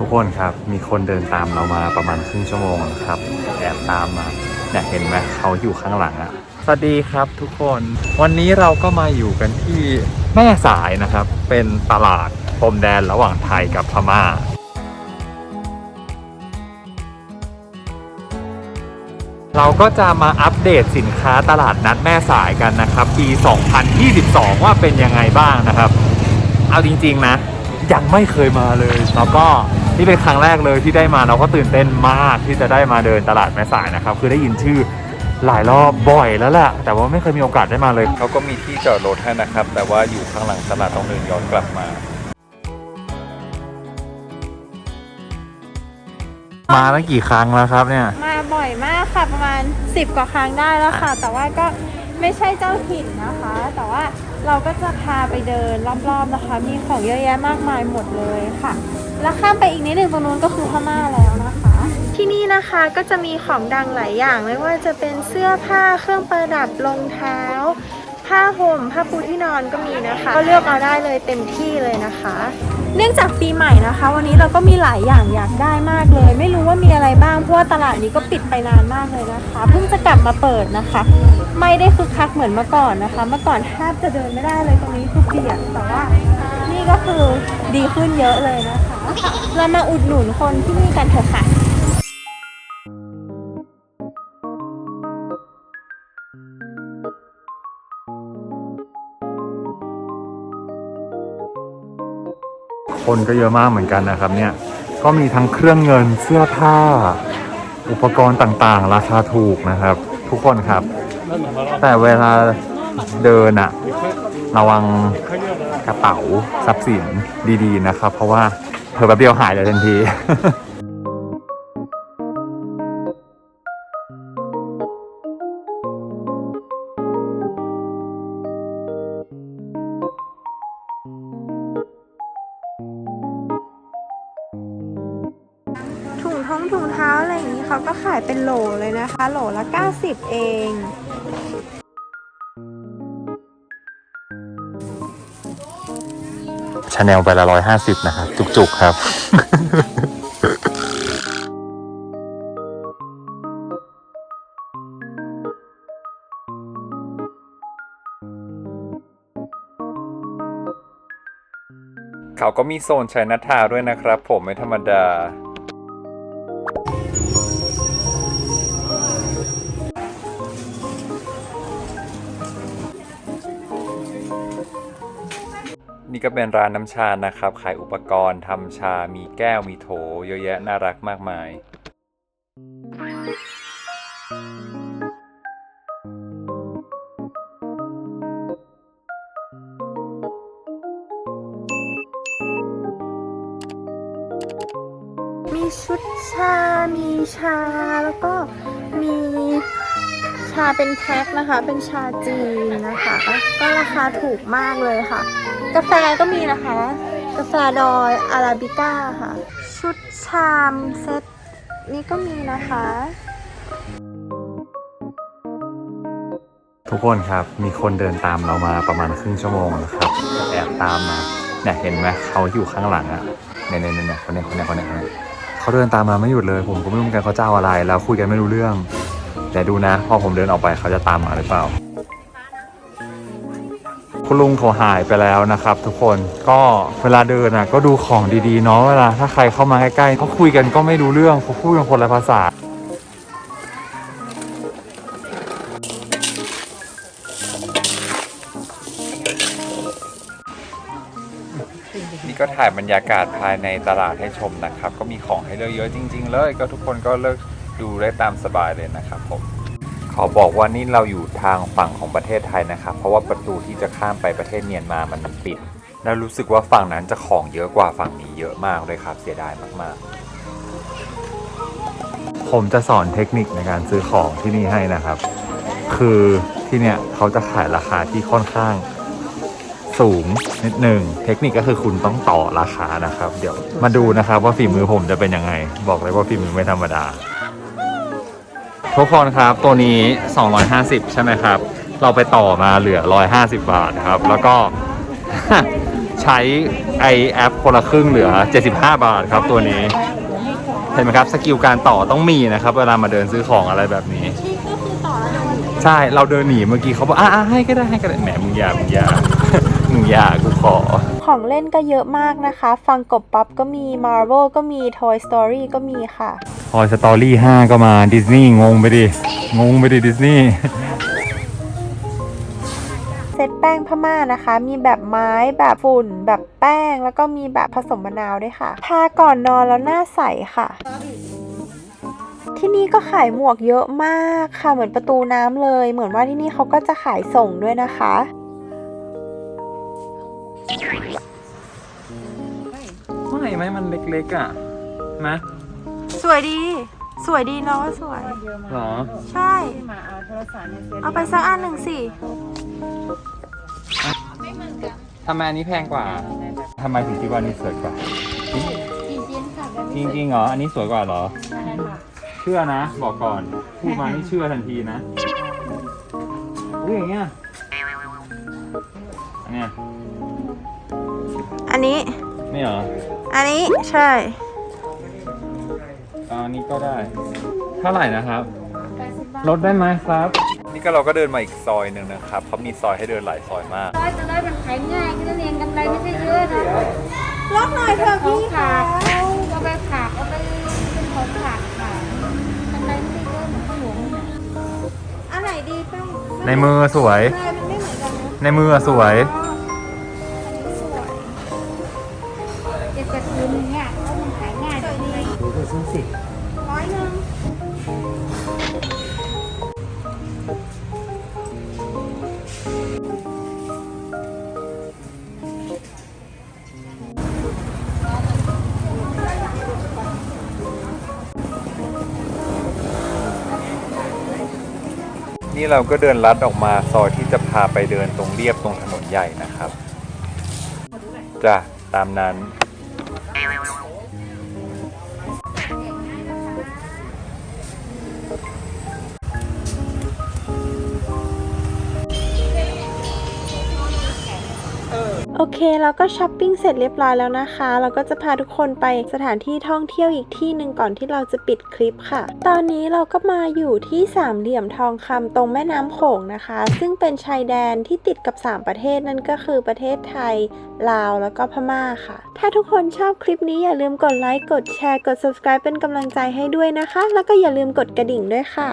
ทุกคนครับมีคนเดินตามเรามาประมาณครึ่งชั่วโมงนะครับแอบตามมาเนี่ยเห็นไหมเขาอยู่ข้างหลังอะสวัสดีครับทุกคนวันนี้เราก็มาอยู่กันที่แม่สายนะครับ เป็นตลาดพรมแดนระหว่างไทยกับพม่าเราก็จะมาอัปเดตสินค้าตลาดนัดแม่สายกันนะครับ ปี 2022 ว่าเป็นยังไงบ้างนะครับ เอาจริง ๆ นะ ยังไม่เคยมาเลย แล้วก็ นี่เป็นครั้งแรกเลยที่ได้มาเราก็ตื่นเต้นมากที่จะได้มาเดินตลาดแม่สายนะครับ คือได้ยินชื่อหลายรอบบ่อยแล้วแหละแต่ว่าไม่เคยมีโอกาสได้มาเลยเขาก็มีที่จอดรถให้นะครับ แต่ว่าอยู่ข้างหลังตลาดต้องเดินย้อนกลับมา มาตั้งกี่ครั้งแล้วครับเนี่ยมาบ่อยมากค่ะประมาณ 10 กว่าครั้งได้แล้วค่ะ แต่ว่าก็ไม่ใช่เจ้าถิ่นนะคะ แต่ว่าเราก็จะพาไปเดินรอบๆนะคะ มีของเยอะแยะมากมายหมดเลยค่ะ แล้วข้ามไปอีกนิดหนึ่งตรงนู้นก็คือพม่าแล้วนะคะ ที่นี่นะคะก็จะมีของดังหลายอย่างไม่ว่าจะเป็นเสื้อผ้าเครื่องประดับรองเท้า ผ้าห่มผ้าปูที่นอนก็มีนะคะก็เลือกเอาได้เลยเต็มที่เลยนะคะ เนื่องจากปีใหม่นะคะ วันนี้เราก็มีหลายอย่างอยากได้มากเลย ไม่รู้ว่ามีอะไรบ้างเพราะว่าตลาดนี้ก็ปิดไปนานมากเลยนะคะเพิ่งจะกลับมาเปิดนะคะ ไม่ได้คึกคักเหมือนเมื่อก่อนนะคะ เมื่อก่อนแทบจะเดินไม่ได้เลยตรงนี้คือเปียกแต่ว่า นี่ก็คือดีขึ้นเยอะเลยนะคะ เรามาอุดหนุนคนที่นี่กันเถอะค่ะคนก็เยอะมากเหมือนกันนะครับเนี่ย ก็มีทั้งเครื่องเงินเสื้อผ้า อุปกรณ์ต่างๆ ราคาถูกนะครับ ทุกคนครับ แต่เวลาเดินอะระวัง กระเป๋าทรัพย์สินดีๆนะครับ เพราะว่าเผลอแป๊บเดียวหายเลยทันทีถุงท้องถุงเท้าอะไรอย่างนี้เขาก็ขายเป็นโหลเลยนะคะ โหลละ 90 เอง ชาแนลไปละร้อยห้าสิบนะครับจุกๆครับ เขาก็มีโซนชัยนัทาด้วยนะครับ ผมไม่ธรรมดา นี่ก็เป็นร้านน้ำชานะครับ ขายอุปกรณ์ทำชา มีแก้ว มีโถ เยอะแยะน่ารักมากมาย มีชุดชา มีชา แล้วก็มีาเป็นแพ็คนะคะ เป็นชาจีนนะคะ ก็ราคาถูกมากเลยค่ะ กาแฟก็มีนะคะ กาแฟดอยอาราบิก้าค่ะ ชุดชามเซตนี้ก็มีนะคะ ทุกคนครับมีคนเดินตามเรามาประมาณครึ่งชั่วโมงนะครับแอบตามมาเนี่ยเห็นไหมเขาอยู่ข้างหลังอะเนี่ยเนี่ยเนี่ยคนเนี้ยคนเนี้ยคนเนี้ยคนเนี้ยเขาเดินตามมาไม่หยุดเลย ผมก็ไม่รู้เหมือนกันเขาเจ้าอะไร แล้วคุยกันไม่รู้เรื่อง แต่ดูนะ พอผมเดินออกไปเขาจะตามมาหรือเปล่า คุณลุงเขาหายไปแล้วนะครับ ทุกคนก็เวลาเดินอะก็ดูของดีๆเนาะเวลาถ้าใครเข้ามาใกล้ๆเขาคุยกันก็ไม่รู้เรื่องเขาพูดกันคนละภาษานี่ก็ถ่ายบรรยากาศภายในตลาดให้ชมนะครับ ก็มีของให้เลือกเยอะจริง ๆ เลย ก็ทุกคนก็เลือก ดูได้ตามสบายเลยนะครับผมขอบอกว่านี่เราอยู่ทางฝั่งของประเทศไทยนะครับ เพราะว่าประตูที่จะข้ามไปประเทศเมียนมามันปิด แล้วรู้สึกว่าฝั่งนั้นจะของเยอะกว่าฝั่งนี้เยอะมากเลยครับเสียดายมากๆ ผมจะสอนเทคนิคในการซื้อของที่นี่ให้นะครับ คือที่เนี่ยเขาจะขายราคาที่ค่อนข้างสูงนิดหนึ่งเทคนิคก็คือคุณต้องต่อราคานะครับ เดี๋ยวมาดูนะครับว่าฝีมือผมจะเป็นยังไง บอกเลยว่าฝีมือไม่ธรรมดา ทุกคนครับตัวนี้ 250 ใช่ไหมครับ เราไปต่อมาเหลือ 150 บาทครับ แล้วก็ชใช้ไอแอปคนละครึ่งเหลือ 75 บาทครับตัวนี้ เห็นไหมครับสกิลการต่อต้องมีนะครับ เวลามาเดินซื้อของอะไรแบบนี้ที่ก็คือต่อแล้วโดนใช่เราเดินหนีเมื่อกี้เขาบอกอะอะให้ก็ได้ให้ก็ได้แหมมึงอย่ามึงอย่ามึง อย่ากูขอ ของเล่นก็เยอะมากนะคะ ฟังกบป๊อปก็มี Marvel ก็มี Toy Story ก็มีค่ะ พอยสตอรี่5ก็มาดิสนีย์งงไปดิ งงไปดิดิสนีย์ เซตแป้งพม่านะคะ มีแบบไม้แบบฝุ่น แบบแป้ง แล้วก็มีแบบผสมมะนาวด้วยค่ะ ทาก่อนนอนแล้วหน้าใสค่ะ ที่นี่ก็ขายหมวกเยอะมากค่ะ เหมือนประตูน้ำเลย เหมือนว่าที่นี่เขาก็จะขายส่งด้วยนะคะ ไม่ไหมมันเล็กๆอะนะสวยดี สวยดีเนาะสวย หรอ ใช่ เอาไปสักอันหนึ่งสิ ทำไมอันนี้แพงกว่า ทำไมถึงคิดว่าอันนี้สวยกว่า จริงๆเหรอ อันนี้สวยกว่าเหรอ เชื่อนะ บอกก่อน พูดมานี่เชื่อทันทีนะอุ้ยอย่างเงี้ยอันเนี้ยอันนี้นี่เหรอ อันนี้ใช่อาอันนี้ก็ได้ เท่าไหร่นะครับ ลดได้ไหมครับ นี่ก็เราก็เดินมาอีกซอยหนึ่งนะครับเขามีซอยให้เดินหลายซอยมาก ร้อยจะร้อยมันขายง่ายก็จะเรียนกำไรไม่ใช่เยอะนะลดหน่อยเถอะของพี่ฝาค่ะกเอาไปฝากเอาไปเป็นของฝากขายกำไรไม่ใช่เยอะเหมือนขนมเนี่ยอันไหนดีป้งในมือสวย ใช่มันไม่เหมือนกันนะในมือสวยส นี่เราก็เดินลัดออกมาซอยที่จะพาไปเดินตรงเรียบตรงถนนใหญ่นะครับจ้ะตามนั้น โอเคเราก็ช้อปปิ้งเสร็จเรียบร้อยแล้วนะคะ เราก็จะพาทุกคนไปสถานที่ท่องเที่ยวอีกที่หนึ่งก่อนที่เราจะปิดคลิปค่ะ ตอนนี้เราก็มาอยู่ที่สามเหลี่ยมทองคำตรงแม่น้ำโขงนะคะ ซึ่งเป็นชายแดนที่ติดกับ 3 ประเทศนั่นก็คือประเทศไทย ลาวแล้วก็พม่าค่ะ ถ้าทุกคนชอบคลิปนี้อย่าลืมกดไลค์กดแชร์กด subscribe เป็นกำลังใจให้ด้วยนะคะ แล้วก็อย่าลืมกดกระดิ่งด้วยค่ะ